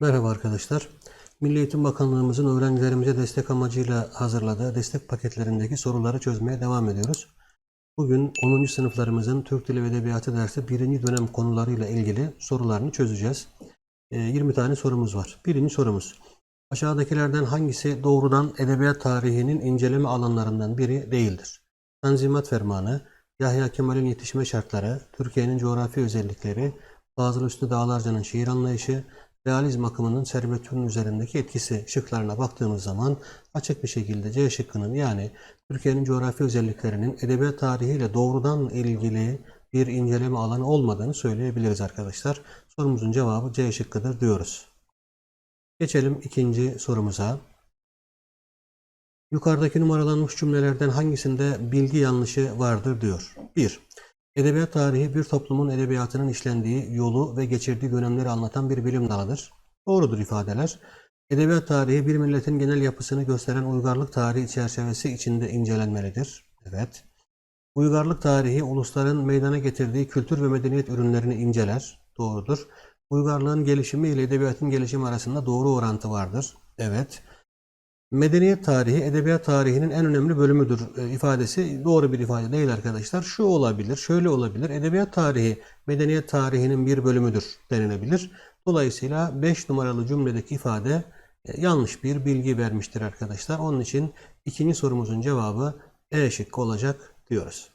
Merhaba arkadaşlar. Milli Eğitim Bakanlığımızın öğrencilerimize destek amacıyla hazırladığı destek paketlerindeki soruları çözmeye devam ediyoruz. Bugün 10. sınıflarımızın Türk Dili ve Edebiyatı dersi 1. dönem konularıyla ilgili sorularını çözeceğiz. Ee, 20 tane sorumuz var. Birinci sorumuz. Aşağıdakilerden hangisi doğrudan edebiyat tarihinin inceleme alanlarından biri değildir? Tanzimat Fermanı, Yahya Kemal'in yetişme şartları, Türkiye'nin coğrafi özellikleri, Fazıl Hüsnü Dağlarca'nın şiir anlayışı, realizm akımının servetünün üzerindeki etkisi şıklarına baktığımız zaman açık bir şekilde C şıkkının yani Türkiye'nin coğrafi özelliklerinin edebiyat tarihiyle doğrudan ilgili bir inceleme alanı olmadığını söyleyebiliriz arkadaşlar. Sorumuzun cevabı C şıkkıdır diyoruz. Geçelim ikinci sorumuza. Yukarıdaki numaralanmış cümlelerden hangisinde bilgi yanlışı vardır diyor. 1. Edebiyat tarihi bir toplumun edebiyatının işlendiği yolu ve geçirdiği dönemleri anlatan bir bilim dalıdır. Doğrudur ifadeler. Edebiyat tarihi bir milletin genel yapısını gösteren uygarlık tarihi çerçevesi içinde incelenmelidir. Evet. Uygarlık tarihi ulusların meydana getirdiği kültür ve medeniyet ürünlerini inceler. Doğrudur. Uygarlığın gelişimi ile edebiyatın gelişimi arasında doğru orantı vardır. Evet. Medeniyet tarihi edebiyat tarihinin en önemli bölümüdür e, ifadesi doğru bir ifade değil arkadaşlar. Şu olabilir, şöyle olabilir. Edebiyat tarihi medeniyet tarihinin bir bölümüdür denilebilir. Dolayısıyla 5 numaralı cümledeki ifade e, yanlış bir bilgi vermiştir arkadaşlar. Onun için ikinci sorumuzun cevabı E şıkkı olacak diyoruz.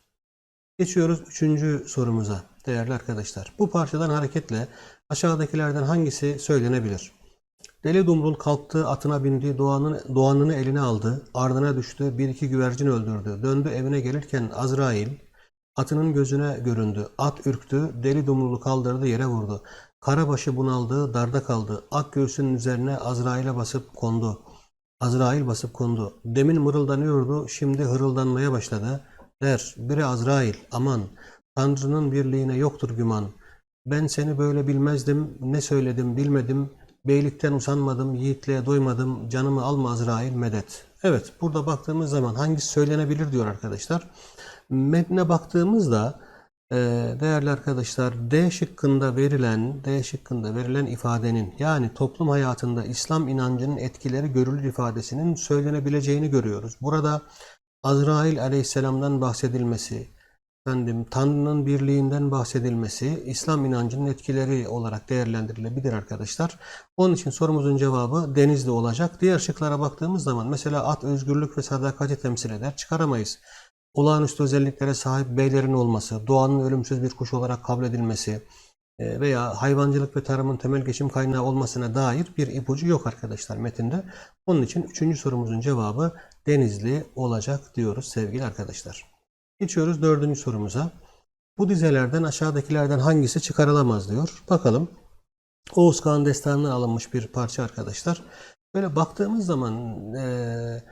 Geçiyoruz üçüncü sorumuza değerli arkadaşlar. Bu parçadan hareketle aşağıdakilerden hangisi söylenebilir? Deli Dumrul kalktı, atına bindi, doğanın, doğanını eline aldı, ardına düştü, bir iki güvercin öldürdü. Döndü evine gelirken Azrail, atının gözüne göründü. At ürktü, deli Dumrul'u kaldırdı, yere vurdu. Karabaşı bunaldı, darda kaldı. Ak göğsünün üzerine Azrail'e basıp kondu. Azrail basıp kondu. Demin mırıldanıyordu, şimdi hırıldanmaya başladı. Der, biri Azrail, aman, Tanrı'nın birliğine yoktur güman. Ben seni böyle bilmezdim, ne söyledim bilmedim, beylikten usanmadım, yiğitliğe doymadım, canımı alma Azrail medet. Evet, burada baktığımız zaman hangisi söylenebilir diyor arkadaşlar. Metne baktığımızda e, değerli arkadaşlar D şıkkında verilen D şıkkında verilen ifadenin yani toplum hayatında İslam inancının etkileri görülür ifadesinin söylenebileceğini görüyoruz. Burada Azrail aleyhisselamdan bahsedilmesi, efendim Tanrı'nın birliğinden bahsedilmesi İslam inancının etkileri olarak değerlendirilebilir arkadaşlar. Onun için sorumuzun cevabı denizli olacak. Diğer şıklara baktığımız zaman mesela at özgürlük ve sadakati temsil eder. Çıkaramayız. Olağanüstü özelliklere sahip beylerin olması, doğanın ölümsüz bir kuş olarak kabul edilmesi e, veya hayvancılık ve tarımın temel geçim kaynağı olmasına dair bir ipucu yok arkadaşlar metinde. Onun için üçüncü sorumuzun cevabı denizli olacak diyoruz sevgili arkadaşlar. Geçiyoruz dördüncü sorumuza. Bu dizelerden aşağıdakilerden hangisi çıkarılamaz diyor. Bakalım. Oğuz Kağan destanından alınmış bir parça arkadaşlar. Böyle baktığımız zaman eee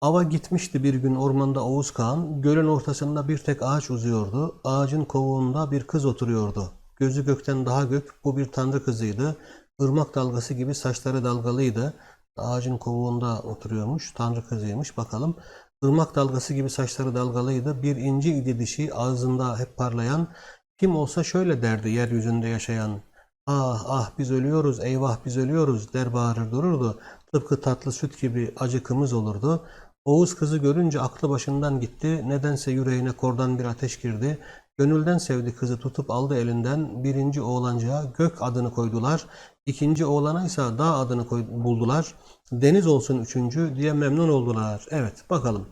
ava gitmişti bir gün ormanda Oğuz Kağan. Gölün ortasında bir tek ağaç uzuyordu. Ağacın kovuğunda bir kız oturuyordu. Gözü gökten daha gök. Bu bir tanrı kızıydı. Irmak dalgası gibi saçları dalgalıydı. Ağacın kovuğunda oturuyormuş. Tanrı kızıymış. Bakalım. Irmak dalgası gibi saçları dalgalıydı. Bir inci idi dişi ağzında hep parlayan. Kim olsa şöyle derdi yeryüzünde yaşayan. Ah ah biz ölüyoruz eyvah biz ölüyoruz der bağırır dururdu. Tıpkı tatlı süt gibi acıkımız olurdu. Oğuz kızı görünce aklı başından gitti. Nedense yüreğine kordan bir ateş girdi. Gönülden sevdi kızı tutup aldı elinden. Birinci oğlancığa gök adını koydular. İkinci oğlana ise dağ adını koy, buldular. Deniz olsun üçüncü diye memnun oldular. Evet bakalım.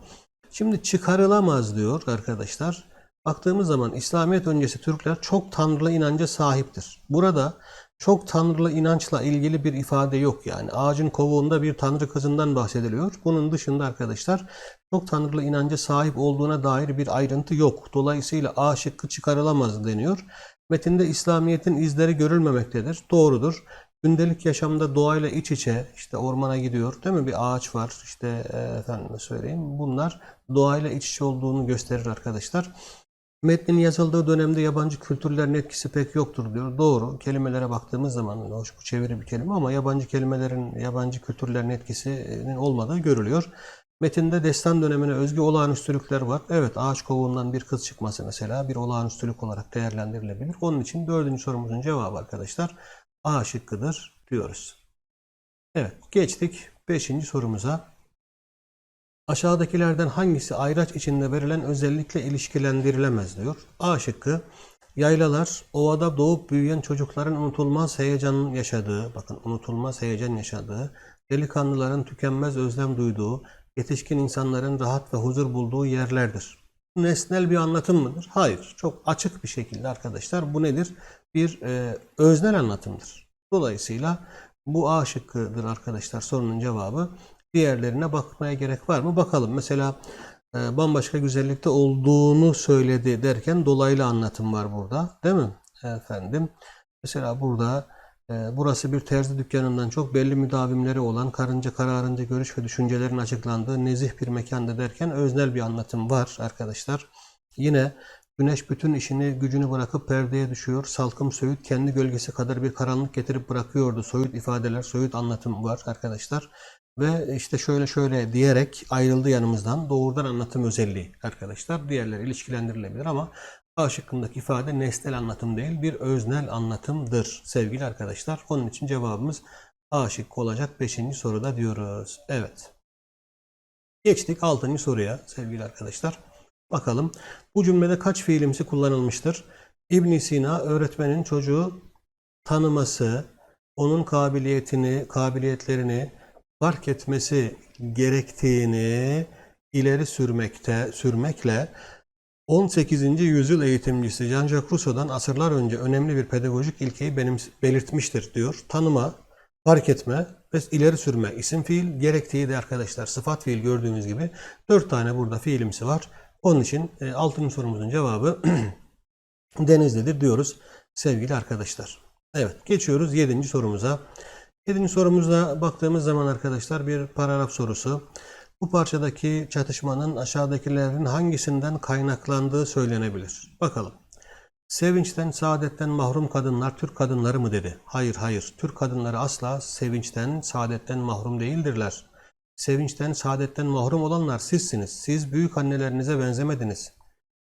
Şimdi çıkarılamaz diyor arkadaşlar. Baktığımız zaman İslamiyet öncesi Türkler çok tanrılı inanca sahiptir. Burada çok tanrılı inançla ilgili bir ifade yok yani. Ağacın kovuğunda bir tanrı kızından bahsediliyor. Bunun dışında arkadaşlar çok tanrılı inanca sahip olduğuna dair bir ayrıntı yok. Dolayısıyla A şıkkı çıkarılamaz deniyor. Metinde İslamiyet'in izleri görülmemektedir. Doğrudur. Gündelik yaşamda doğayla iç içe işte ormana gidiyor değil mi? Bir ağaç var işte e, efendim söyleyeyim. Bunlar doğayla iç içe olduğunu gösterir arkadaşlar. Metnin yazıldığı dönemde yabancı kültürlerin etkisi pek yoktur diyor. Doğru. Kelimelere baktığımız zaman hoş bu çeviri bir kelime ama yabancı kelimelerin, yabancı kültürlerin etkisinin olmadığı görülüyor. Metinde destan dönemine özgü olağanüstülükler var. Evet ağaç kovuğundan bir kız çıkması mesela bir olağanüstülük olarak değerlendirilebilir. Onun için dördüncü sorumuzun cevabı arkadaşlar A şıkkıdır diyoruz. Evet, geçtik 5. sorumuza. Aşağıdakilerden hangisi ayraç içinde verilen özellikle ilişkilendirilemez diyor. A şıkkı yaylalar ovada doğup büyüyen çocukların unutulmaz heyecanın yaşadığı, bakın unutulmaz heyecan yaşadığı, delikanlıların tükenmez özlem duyduğu, yetişkin insanların rahat ve huzur bulduğu yerlerdir. Nesnel bir anlatım mıdır? Hayır. Çok açık bir şekilde arkadaşlar bu nedir? Bir e, öznel anlatımdır. Dolayısıyla bu A şıkkıdır arkadaşlar sorunun cevabı. Diğerlerine bakmaya gerek var mı? Bakalım. Mesela e, bambaşka güzellikte olduğunu söyledi derken dolaylı anlatım var burada. Değil mi? Efendim. Mesela burada e, burası bir terzi dükkanından çok belli müdavimleri olan karınca kararınca görüş ve düşüncelerin açıklandığı nezih bir mekanda derken öznel bir anlatım var arkadaşlar. Yine güneş bütün işini gücünü bırakıp perdeye düşüyor. Salkım Söğüt kendi gölgesi kadar bir karanlık getirip bırakıyordu. Soyut ifadeler, soyut anlatım var arkadaşlar. Ve işte şöyle şöyle diyerek ayrıldı yanımızdan. Doğrudan anlatım özelliği arkadaşlar. Diğerleri ilişkilendirilebilir ama A şıkkındaki ifade nesnel anlatım değil bir öznel anlatımdır sevgili arkadaşlar. Onun için cevabımız A şıkkı olacak 5. soruda diyoruz. Evet. Geçtik 6. soruya sevgili arkadaşlar. Bakalım bu cümlede kaç fiilimsi kullanılmıştır? ibn Sina öğretmenin çocuğu tanıması, onun kabiliyetini, kabiliyetlerini fark etmesi gerektiğini ileri sürmekte, sürmekle 18. yüzyıl eğitimcisi Jean-Jacques Rousseau'dan asırlar önce önemli bir pedagojik ilkeyi benim, belirtmiştir diyor. Tanıma, fark etme ve ileri sürme isim fiil gerektiği de arkadaşlar sıfat fiil gördüğümüz gibi 4 tane burada fiilimsi var. Onun için 6. sorumuzun cevabı denizlidir diyoruz sevgili arkadaşlar. Evet geçiyoruz 7. sorumuza. 7. sorumuza baktığımız zaman arkadaşlar bir paragraf sorusu. Bu parçadaki çatışmanın aşağıdakilerin hangisinden kaynaklandığı söylenebilir. Bakalım. Sevinçten, saadetten mahrum kadınlar Türk kadınları mı dedi? Hayır, hayır. Türk kadınları asla sevinçten, saadetten mahrum değildirler. Sevinçten, saadetten mahrum olanlar sizsiniz. Siz büyük annelerinize benzemediniz.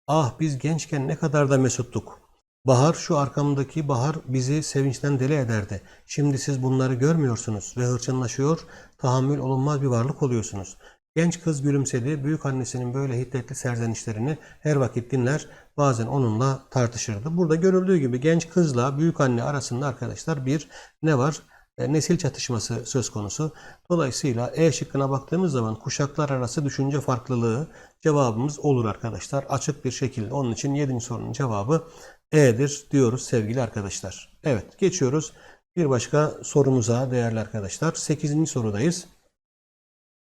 Ah biz gençken ne kadar da mesuttuk. Bahar şu arkamdaki bahar bizi sevinçten deli ederdi. Şimdi siz bunları görmüyorsunuz ve hırçınlaşıyor, tahammül olunmaz bir varlık oluyorsunuz. Genç kız gülümsedi. Büyük annesinin böyle hiddetli serzenişlerini her vakit dinler, bazen onunla tartışırdı. Burada görüldüğü gibi genç kızla büyük anne arasında arkadaşlar bir ne var? E, nesil çatışması söz konusu. Dolayısıyla E şıkkına baktığımız zaman kuşaklar arası düşünce farklılığı cevabımız olur arkadaşlar. Açık bir şekilde. Onun için 7. sorunun cevabı E'dir diyoruz sevgili arkadaşlar. Evet geçiyoruz bir başka sorumuza değerli arkadaşlar. 8. sorudayız.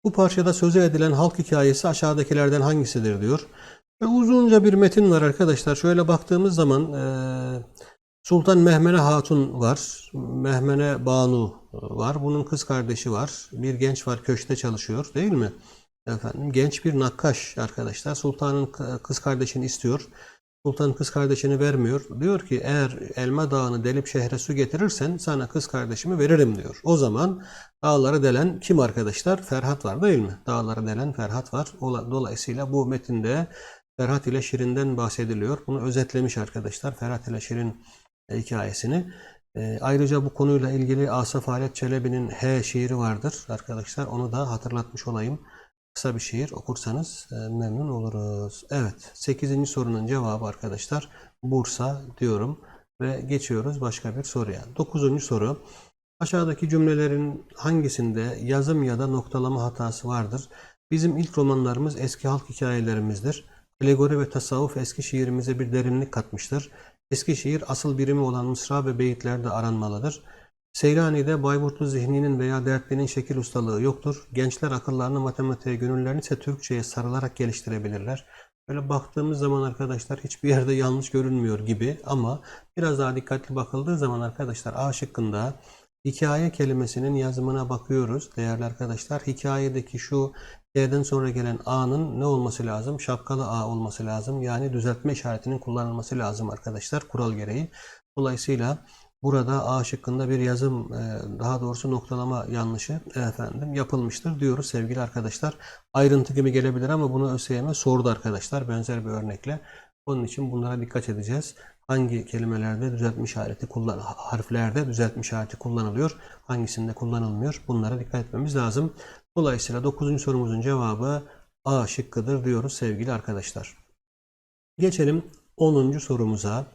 Bu parçada sözü edilen halk hikayesi aşağıdakilerden hangisidir diyor. Ve uzunca bir metin var arkadaşlar. Şöyle baktığımız zaman e, Sultan Mehmene Hatun var. Mehmene Banu var. Bunun kız kardeşi var. Bir genç var köşte çalışıyor değil mi? Efendim genç bir nakkaş arkadaşlar. Sultanın kız kardeşini istiyor. Sultan kız kardeşini vermiyor. Diyor ki eğer elma dağını delip şehre su getirirsen sana kız kardeşimi veririm diyor. O zaman dağları delen kim arkadaşlar? Ferhat var değil mi? Dağları delen Ferhat var. Dolayısıyla bu metinde Ferhat ile Şirin'den bahsediliyor. Bunu özetlemiş arkadaşlar. Ferhat ile Şirin hikayesini. E, ayrıca bu konuyla ilgili Asaf Halet Çelebi'nin H şiiri vardır arkadaşlar. Onu da hatırlatmış olayım. Kısa bir şiir okursanız e, memnun oluruz. Evet 8. sorunun cevabı arkadaşlar Bursa diyorum ve geçiyoruz başka bir soruya. 9. soru aşağıdaki cümlelerin hangisinde yazım ya da noktalama hatası vardır? Bizim ilk romanlarımız eski halk hikayelerimizdir. Alegori ve tasavvuf eski şiirimize bir derinlik katmıştır. Eski şiir asıl birimi olan mısra ve beyitlerde aranmalıdır. Seylani'de Bayburtlu zihninin veya dertlinin şekil ustalığı yoktur. Gençler akıllarını matematiğe, gönüllerini ise Türkçe'ye sarılarak geliştirebilirler. Böyle baktığımız zaman arkadaşlar hiçbir yerde yanlış görünmüyor gibi ama biraz daha dikkatli bakıldığı zaman arkadaşlar A şıkkında hikaye kelimesinin yazımına bakıyoruz değerli arkadaşlar. Hikayedeki şu D'den sonra gelen A'nın ne olması lazım? Şapkalı A olması lazım. Yani düzeltme işaretinin kullanılması lazım arkadaşlar kural gereği. Dolayısıyla Burada A şıkkında bir yazım, e, daha doğrusu noktalama yanlışı efendim yapılmıştır diyoruz sevgili arkadaşlar. Ayrıntı gibi gelebilir ama bunu ÖSYM sordu arkadaşlar benzer bir örnekle. Onun için bunlara dikkat edeceğiz. Hangi kelimelerde düzeltme işareti kullan harflerde düzeltme işareti kullanılıyor, hangisinde kullanılmıyor? Bunlara dikkat etmemiz lazım. Dolayısıyla 9. sorumuzun cevabı A şıkkıdır diyoruz sevgili arkadaşlar. Geçelim 10. sorumuza.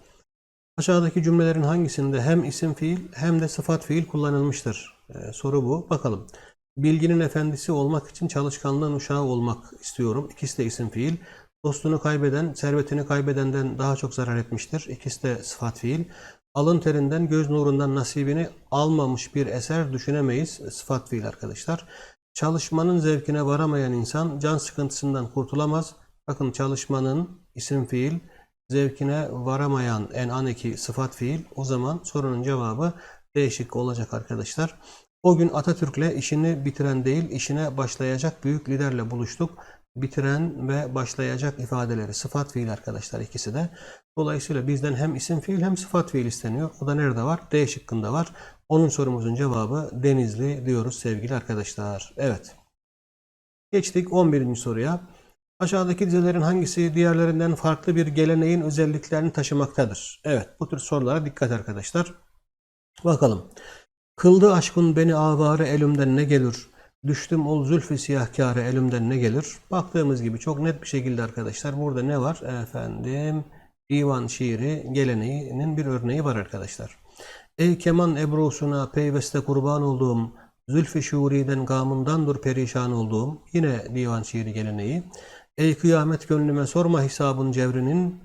Aşağıdaki cümlelerin hangisinde hem isim fiil hem de sıfat fiil kullanılmıştır? Ee, soru bu. Bakalım. Bilginin efendisi olmak için çalışkanlığın uşağı olmak istiyorum. İkisi de isim fiil. Dostunu kaybeden, servetini kaybedenden daha çok zarar etmiştir. İkisi de sıfat fiil. Alın terinden, göz nurundan nasibini almamış bir eser düşünemeyiz. Sıfat fiil arkadaşlar. Çalışmanın zevkine varamayan insan can sıkıntısından kurtulamaz. Bakın çalışmanın isim fiil, zevkine varamayan en eki sıfat fiil. O zaman sorunun cevabı değişik olacak arkadaşlar. O gün Atatürk'le işini bitiren değil, işine başlayacak büyük liderle buluştuk. Bitiren ve başlayacak ifadeleri sıfat fiil arkadaşlar ikisi de. Dolayısıyla bizden hem isim fiil hem sıfat fiil isteniyor. O da nerede var? D şıkkında var. Onun sorumuzun cevabı Denizli diyoruz sevgili arkadaşlar. Evet. Geçtik 11. soruya. Aşağıdaki dizelerin hangisi diğerlerinden farklı bir geleneğin özelliklerini taşımaktadır? Evet, bu tür sorulara dikkat arkadaşlar. Bakalım. Kıldı aşkın beni avare elimden ne gelir? Düştüm ol zülfü siyahkâre elimden ne gelir? Baktığımız gibi çok net bir şekilde arkadaşlar burada ne var? Efendim divan şiiri geleneğinin bir örneği var arkadaşlar. Ey keman ebrosuna peyveste kurban olduğum, zülfü şuuriden gamındandır perişan olduğum, yine divan şiiri geleneği. Ey kıyamet gönlüme sorma hesabın cevrinin,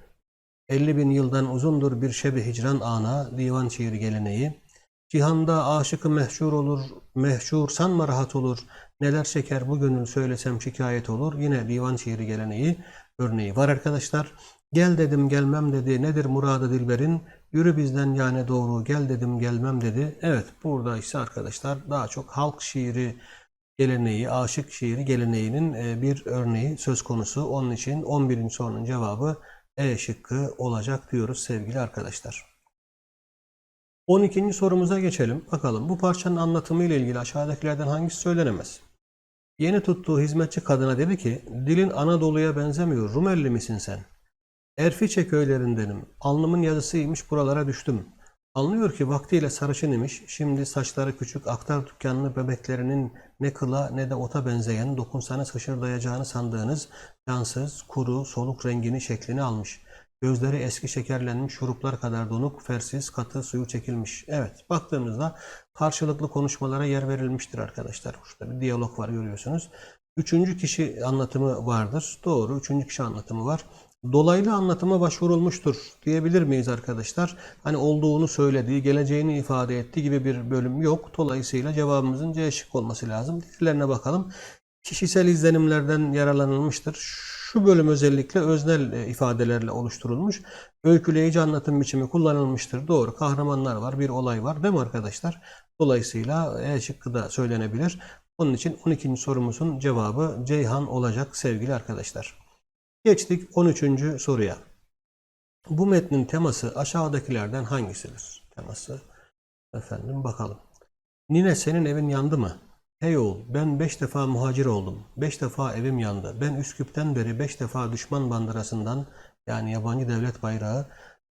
50 bin yıldan uzundur bir şebi hicran ana, divan şiiri geleneği. Cihanda aşıkı mehşur olur, mehşur sanma rahat olur. Neler çeker bu gönül söylesem şikayet olur. Yine divan şiiri geleneği örneği var arkadaşlar. Gel dedim gelmem dedi. Nedir muradı dilberin? Yürü bizden yani doğru gel dedim gelmem dedi. Evet burada ise arkadaşlar daha çok halk şiiri geleneği, aşık şiiri geleneğinin e, bir örneği söz konusu. Onun için 11. sorunun cevabı E şıkkı olacak diyoruz sevgili arkadaşlar. 12. sorumuza geçelim. Bakalım bu parçanın anlatımı ile ilgili aşağıdakilerden hangisi söylenemez? Yeni tuttuğu hizmetçi kadına dedi ki, dilin Anadolu'ya benzemiyor, Rumelli misin sen? Erfiçe köylerindenim, alnımın yazısıymış buralara düştüm. Anlıyor ki vaktiyle sarışın imiş, şimdi saçları küçük aktar dükkanlı bebeklerinin ne kıla ne de ota benzeyen dokunsanız hışırdayacağını sandığınız cansız, kuru, soluk rengini şeklini almış. Gözleri eski şekerlenmiş şuruplar kadar donuk, fersiz, katı, suyu çekilmiş. Evet, baktığımızda karşılıklı konuşmalara yer verilmiştir arkadaşlar. Şurada bir diyalog var görüyorsunuz. Üçüncü kişi anlatımı vardır. Doğru, üçüncü kişi anlatımı var. Dolaylı anlatıma başvurulmuştur diyebilir miyiz arkadaşlar? Hani olduğunu söylediği, geleceğini ifade ettiği gibi bir bölüm yok. Dolayısıyla cevabımızın C şık olması lazım. Diğerlerine bakalım. Kişisel izlenimlerden yararlanılmıştır. Şu bölüm özellikle öznel e, ifadelerle oluşturulmuş. Öyküleyici anlatım biçimi kullanılmıştır. Doğru. Kahramanlar var, bir olay var değil mi arkadaşlar? Dolayısıyla E şıkkı da söylenebilir. Onun için 12. sorumuzun cevabı Ceyhan olacak sevgili arkadaşlar. Geçtik 13. soruya. Bu metnin teması aşağıdakilerden hangisidir? Teması efendim bakalım. Nine senin evin yandı mı? Hey oğul ben beş defa muhacir oldum. Beş defa evim yandı. Ben Üsküp'ten beri beş defa düşman bandırasından yani yabancı devlet bayrağı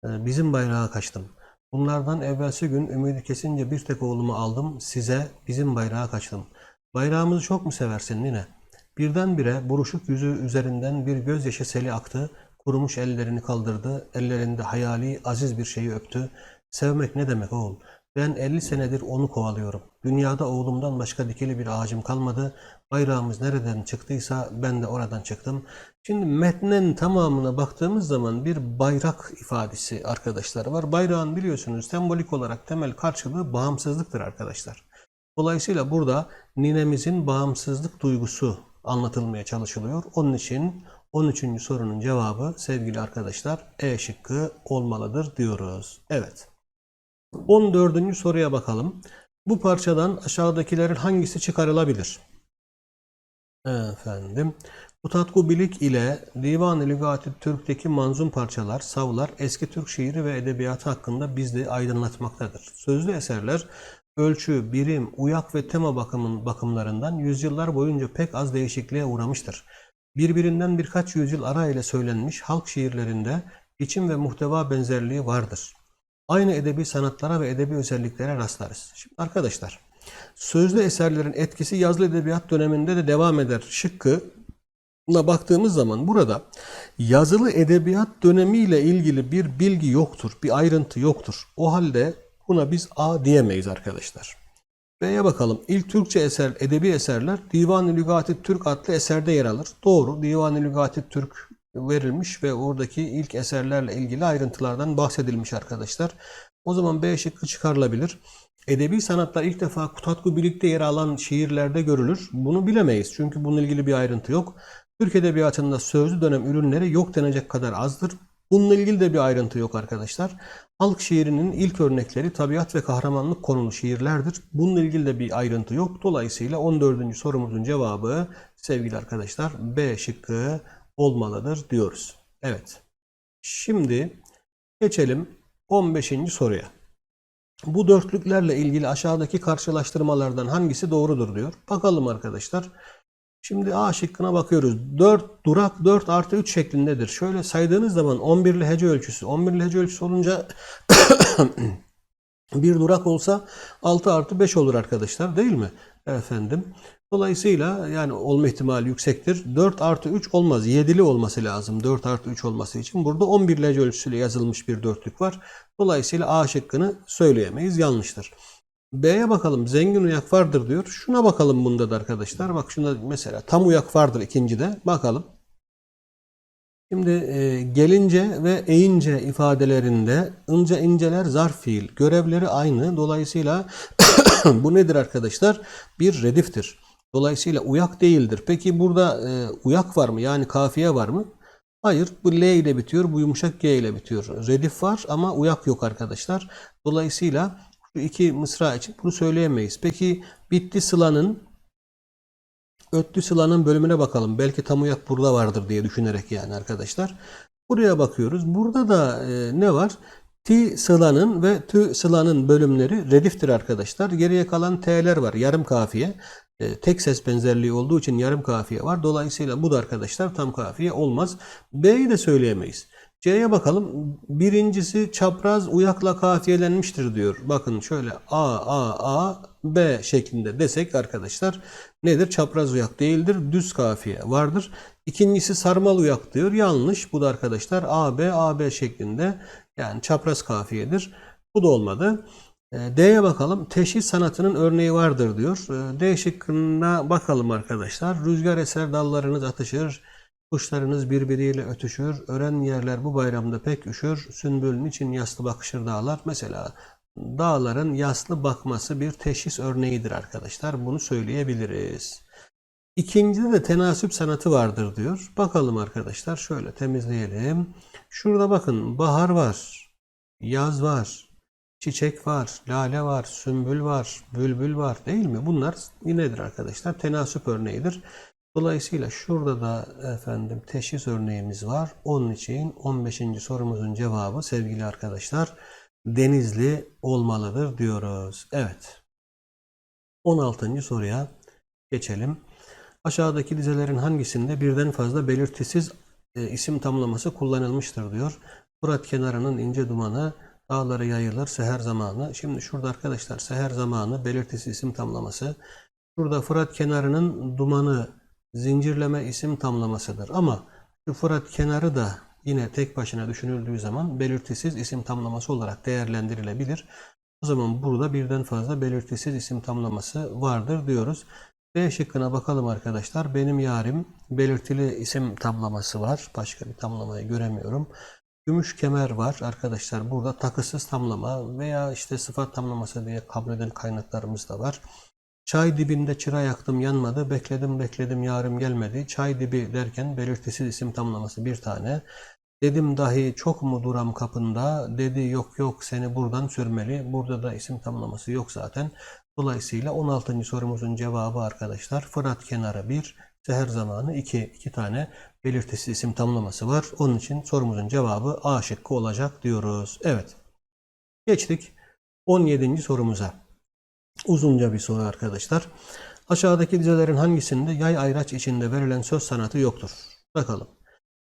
e, bizim bayrağa kaçtım. Bunlardan evvelsi gün ümidi kesince bir tek oğlumu aldım size bizim bayrağa kaçtım. Bayrağımızı çok mu seversin Nine? Birdenbire buruşuk yüzü üzerinden bir gözyaşı seli aktı. Kurumuş ellerini kaldırdı. Ellerinde hayali aziz bir şeyi öptü. Sevmek ne demek oğul? Ben 50 senedir onu kovalıyorum. Dünyada oğlumdan başka dikili bir ağacım kalmadı. Bayrağımız nereden çıktıysa ben de oradan çıktım. Şimdi metnin tamamına baktığımız zaman bir bayrak ifadesi arkadaşlar var. Bayrağın biliyorsunuz sembolik olarak temel karşılığı bağımsızlıktır arkadaşlar. Dolayısıyla burada ninemizin bağımsızlık duygusu anlatılmaya çalışılıyor. Onun için 13. sorunun cevabı sevgili arkadaşlar E şıkkı olmalıdır diyoruz. Evet. 14. soruya bakalım. Bu parçadan aşağıdakilerin hangisi çıkarılabilir? Efendim. Utatku Bilik ile Divan-ı Lügati Türk'teki manzum parçalar, savlar, eski Türk şiiri ve edebiyatı hakkında bizleri aydınlatmaktadır. Sözlü eserler ölçü, birim, uyak ve tema bakımın bakımlarından yüzyıllar boyunca pek az değişikliğe uğramıştır. Birbirinden birkaç yüzyıl ara ile söylenmiş halk şiirlerinde biçim ve muhteva benzerliği vardır. Aynı edebi sanatlara ve edebi özelliklere rastlarız. Şimdi arkadaşlar, sözlü eserlerin etkisi yazılı edebiyat döneminde de devam eder. Şıkkı baktığımız zaman burada yazılı edebiyat dönemiyle ilgili bir bilgi yoktur, bir ayrıntı yoktur. O halde buna biz A diyemeyiz arkadaşlar. B'ye bakalım. İlk Türkçe eser, edebi eserler Divan-ı Lügati Türk adlı eserde yer alır. Doğru. Divan-ı Lügati Türk verilmiş ve oradaki ilk eserlerle ilgili ayrıntılardan bahsedilmiş arkadaşlar. O zaman B şıkkı çıkarılabilir. Edebi sanatlar ilk defa Kutatku birlikte yer alan şiirlerde görülür. Bunu bilemeyiz çünkü bununla ilgili bir ayrıntı yok. Türk Edebiyatı'nda sözlü dönem ürünleri yok denecek kadar azdır. Bununla ilgili de bir ayrıntı yok arkadaşlar. Halk şiirinin ilk örnekleri tabiat ve kahramanlık konulu şiirlerdir. Bununla ilgili de bir ayrıntı yok. Dolayısıyla 14. sorumuzun cevabı sevgili arkadaşlar B şıkkı olmalıdır diyoruz. Evet. Şimdi geçelim 15. soruya. Bu dörtlüklerle ilgili aşağıdaki karşılaştırmalardan hangisi doğrudur diyor. Bakalım arkadaşlar. Şimdi A şıkkına bakıyoruz. 4 durak 4 artı 3 şeklindedir. Şöyle saydığınız zaman 11'li hece ölçüsü. 11'li hece ölçüsü olunca bir durak olsa 6 artı 5 olur arkadaşlar değil mi? Efendim. Dolayısıyla yani olma ihtimali yüksektir. 4 artı 3 olmaz. 7'li olması lazım. 4 artı 3 olması için. Burada 11 hece ölçüsüyle yazılmış bir dörtlük var. Dolayısıyla A şıkkını söyleyemeyiz. Yanlıştır. B'ye bakalım. Zengin uyak vardır diyor. Şuna bakalım bunda da arkadaşlar. Bak şunda mesela tam uyak vardır ikincide. Bakalım. Şimdi e, gelince ve eğince ifadelerinde ince inceler zarf fiil. Görevleri aynı. Dolayısıyla bu nedir arkadaşlar? Bir rediftir. Dolayısıyla uyak değildir. Peki burada e, uyak var mı? Yani kafiye var mı? Hayır. Bu L ile bitiyor. Bu yumuşak G ile bitiyor. Redif var ama uyak yok arkadaşlar. Dolayısıyla şu iki mısra için bunu söyleyemeyiz. Peki bitti sılanın öttü sılanın bölümüne bakalım. Belki tam uyak burada vardır diye düşünerek yani arkadaşlar. Buraya bakıyoruz. Burada da e, ne var? Ti sılanın ve tü sılanın bölümleri rediftir arkadaşlar. Geriye kalan t'ler var. Yarım kafiye. E, tek ses benzerliği olduğu için yarım kafiye var. Dolayısıyla bu da arkadaşlar tam kafiye olmaz. B'yi de söyleyemeyiz. C'ye bakalım. Birincisi çapraz uyakla kafiyelenmiştir diyor. Bakın şöyle A, A, A, B şeklinde desek arkadaşlar nedir? Çapraz uyak değildir. Düz kafiye vardır. İkincisi sarmal uyak diyor. Yanlış. Bu da arkadaşlar A, B, A, B şeklinde yani çapraz kafiyedir. Bu da olmadı. E, D'ye bakalım. Teşhis sanatının örneği vardır diyor. E, D şıkkına bakalım arkadaşlar. Rüzgar eser dallarınız atışır. Kuşlarınız birbiriyle ötüşür. Ören yerler bu bayramda pek üşür. Sümbülün için yaslı bakışır dağlar. Mesela dağların yaslı bakması bir teşhis örneğidir arkadaşlar. Bunu söyleyebiliriz. İkincide de tenasüp sanatı vardır diyor. Bakalım arkadaşlar şöyle temizleyelim. Şurada bakın bahar var. Yaz var. Çiçek var, lale var, sümbül var, bülbül var değil mi? Bunlar nedir arkadaşlar? Tenasüp örneğidir. Dolayısıyla şurada da efendim teşhis örneğimiz var. Onun için 15. sorumuzun cevabı sevgili arkadaşlar Denizli olmalıdır diyoruz. Evet. 16. soruya geçelim. Aşağıdaki dizelerin hangisinde birden fazla belirtisiz e, isim tamlaması kullanılmıştır diyor. Fırat kenarının ince dumanı dağlara yayılır seher zamanı. Şimdi şurada arkadaşlar seher zamanı belirtisiz isim tamlaması. Şurada Fırat kenarının dumanı zincirleme isim tamlamasıdır. Ama şu Fırat kenarı da yine tek başına düşünüldüğü zaman belirtisiz isim tamlaması olarak değerlendirilebilir. O zaman burada birden fazla belirtisiz isim tamlaması vardır diyoruz. B şıkkına bakalım arkadaşlar. Benim yarim belirtili isim tamlaması var. Başka bir tamlamayı göremiyorum. Gümüş kemer var arkadaşlar. Burada takısız tamlama veya işte sıfat tamlaması diye kabul eden kaynaklarımız da var. Çay dibinde çıra yaktım yanmadı. Bekledim bekledim yarım gelmedi. Çay dibi derken belirtisiz isim tamlaması bir tane. Dedim dahi çok mu duram kapında? Dedi yok yok seni buradan sürmeli. Burada da isim tamlaması yok zaten. Dolayısıyla 16. sorumuzun cevabı arkadaşlar Fırat kenarı 1, seher zamanı 2. 2 tane belirtisiz isim tamlaması var. Onun için sorumuzun cevabı A şıkkı olacak diyoruz. Evet. Geçtik 17. sorumuza. Uzunca bir soru arkadaşlar. Aşağıdaki dizelerin hangisinde yay ayraç içinde verilen söz sanatı yoktur? Bakalım.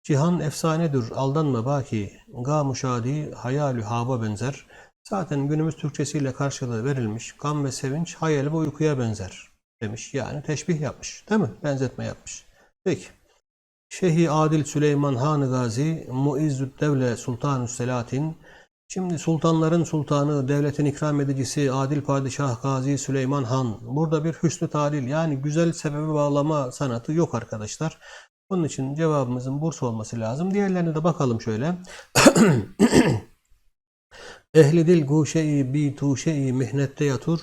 Cihan efsanedir, aldanma baki, ga muşadi, hayalü hava benzer. Zaten günümüz Türkçesiyle karşılığı verilmiş. Gam ve sevinç hayal ve uykuya benzer demiş. Yani teşbih yapmış. Değil mi? Benzetme yapmış. Peki. Şeyhi Adil Süleyman Han Gazi, Muizzüd Devle Sultanü Selatin, Şimdi sultanların sultanı, devletin ikram edicisi Adil Padişah Gazi Süleyman Han. Burada bir hüsnü talil yani güzel sebebe bağlama sanatı yok arkadaşlar. Bunun için cevabımızın burs olması lazım. Diğerlerine de bakalım şöyle. Ehli dil guşe-i bi tuşe-i mihnette yatur.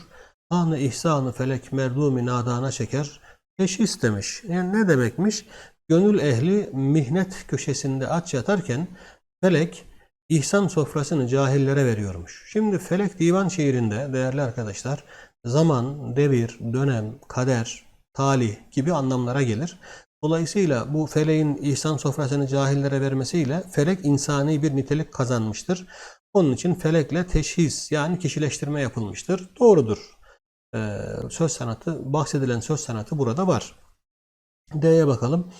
Anı ihsanı felek merdumi nadana çeker. Teşhis demiş. Yani ne demekmiş? Gönül ehli mihnet köşesinde aç yatarken felek ihsan sofrasını cahillere veriyormuş. Şimdi Felek Divan şiirinde değerli arkadaşlar zaman, devir, dönem, kader, talih gibi anlamlara gelir. Dolayısıyla bu feleğin ihsan sofrasını cahillere vermesiyle felek insani bir nitelik kazanmıştır. Onun için felekle teşhis yani kişileştirme yapılmıştır. Doğrudur. Ee, söz sanatı, bahsedilen söz sanatı burada var. D'ye bakalım.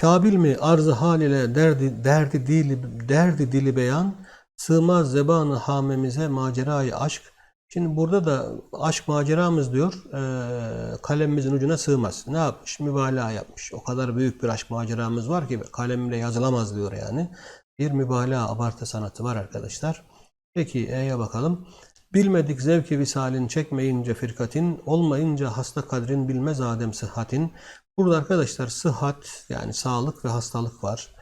Kabil mi arzı hal ile derdi, derdi, dili, derdi dili beyan, sığmaz zebanı hamemize macerayı aşk. Şimdi burada da aşk maceramız diyor, e, kalemimizin ucuna sığmaz. Ne yapmış? Mübalağa yapmış. O kadar büyük bir aşk maceramız var ki kalemle yazılamaz diyor yani. Bir mübalağa, abartı sanatı var arkadaşlar. Peki E'ye bakalım. Bilmedik zevki visalin çekmeyince firkatin, olmayınca hasta kadrin bilmez adem sıhhatin. Burada arkadaşlar sıhhat yani sağlık ve hastalık var.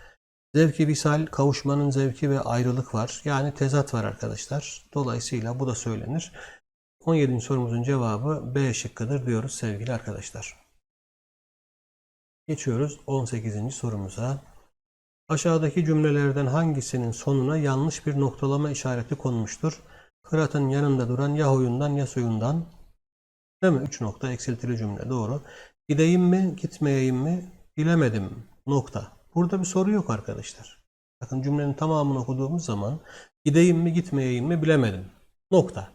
Zevki visal kavuşmanın zevki ve ayrılık var. Yani tezat var arkadaşlar. Dolayısıyla bu da söylenir. 17. sorumuzun cevabı B şıkkıdır diyoruz sevgili arkadaşlar. Geçiyoruz 18. sorumuza. Aşağıdaki cümlelerden hangisinin sonuna yanlış bir noktalama işareti konmuştur? Kıratın yanında duran ya huyundan ya suyundan. Değil mi? 3 nokta eksiltili cümle doğru. Gideyim mi, gitmeyeyim mi bilemedim. Nokta. Burada bir soru yok arkadaşlar. Bakın cümlenin tamamını okuduğumuz zaman gideyim mi, gitmeyeyim mi bilemedim. Nokta.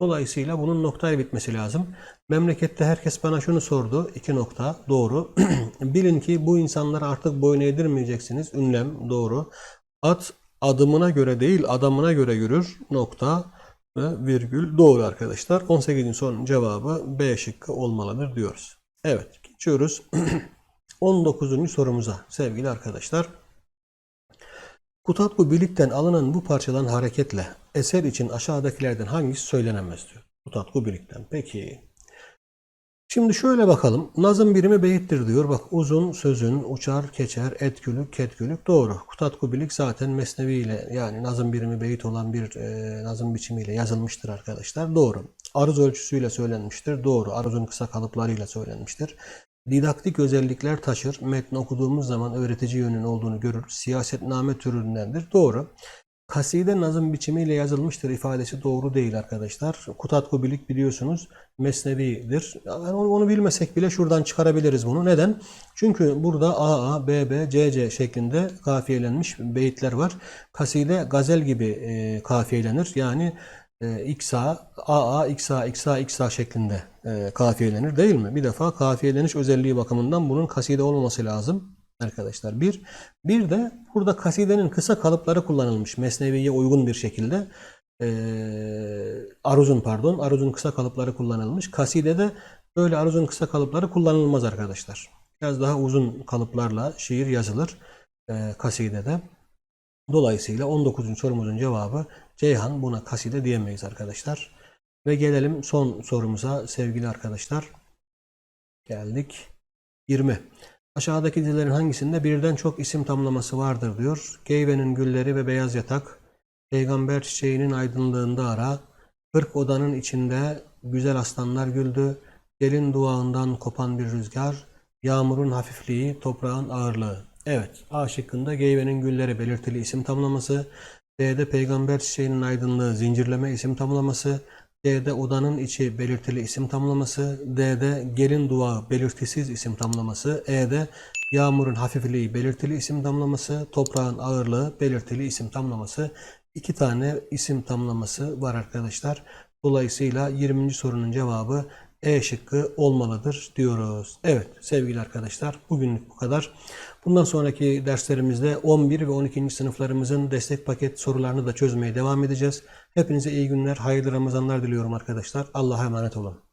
Dolayısıyla bunun noktayla bitmesi lazım. Memlekette herkes bana şunu sordu. İki nokta. Doğru. Bilin ki bu insanlara artık boyun eğdirmeyeceksiniz. Ünlem. Doğru. At adımına göre değil adamına göre yürür. Nokta ve virgül. Doğru arkadaşlar. 18'in sorunun cevabı B şıkkı olmalıdır diyoruz. Evet geçiyoruz 19. sorumuza sevgili arkadaşlar. Kutatbu birlikten alınan bu parçadan hareketle eser için aşağıdakilerden hangisi söylenemez diyor. Kutatbu birlikten. Peki. Şimdi şöyle bakalım. Nazım birimi beyittir diyor. Bak uzun sözün uçar, geçer, etkülük, ketkülük doğru. Kutatku birlik zaten mesnevi ile yani nazım birimi beyit olan bir e, nazım biçimiyle yazılmıştır arkadaşlar. Doğru. Aruz ölçüsüyle söylenmiştir. Doğru. Aruzun kısa kalıplarıyla söylenmiştir. Didaktik özellikler taşır. Metni okuduğumuz zaman öğretici yönün olduğunu görür. Siyasetname türündendir. Doğru. Kaside nazım biçimiyle yazılmıştır ifadesi doğru değil arkadaşlar. Kutatku birlik biliyorsunuz mesnevidir. Yani onu, onu bilmesek bile şuradan çıkarabiliriz bunu. Neden? Çünkü burada AA, BB, CC şeklinde kafiyelenmiş beyitler var. Kaside gazel gibi e, kafiyelenir. Yani e, XA, AA, XA, XA, XA şeklinde e, kafiyelenir değil mi? Bir defa kafiyeleniş özelliği bakımından bunun kaside olmaması lazım arkadaşlar. Bir, bir de burada kasidenin kısa kalıpları kullanılmış. Mesneviye uygun bir şekilde. E, aruzun pardon, aruzun kısa kalıpları kullanılmış. Kasidede böyle aruzun kısa kalıpları kullanılmaz arkadaşlar. Biraz daha uzun kalıplarla şiir yazılır e, kasidede. Dolayısıyla 19. sorumuzun cevabı Ceyhan buna kaside diyemeyiz arkadaşlar. Ve gelelim son sorumuza sevgili arkadaşlar. Geldik. 20. Aşağıdaki dizilerin hangisinde birden çok isim tamlaması vardır diyor. Geyvenin gülleri ve beyaz yatak, peygamber çiçeğinin aydınlığında ara, kırk odanın içinde güzel aslanlar güldü, gelin duağından kopan bir rüzgar, yağmurun hafifliği, toprağın ağırlığı. Evet, A şıkkında Geyvenin gülleri belirtili isim tamlaması, D'de peygamber çiçeğinin aydınlığı zincirleme isim tamlaması, D'de odanın içi belirtili isim tamlaması, D'de gelin duağı belirtisiz isim tamlaması, E'de yağmurun hafifliği belirtili isim tamlaması, toprağın ağırlığı belirtili isim tamlaması. İki tane isim tamlaması var arkadaşlar. Dolayısıyla 20. sorunun cevabı E şıkkı olmalıdır diyoruz. Evet sevgili arkadaşlar bugünlük bu kadar. Bundan sonraki derslerimizde 11 ve 12. sınıflarımızın destek paket sorularını da çözmeye devam edeceğiz. Hepinize iyi günler, hayırlı Ramazanlar diliyorum arkadaşlar. Allah'a emanet olun.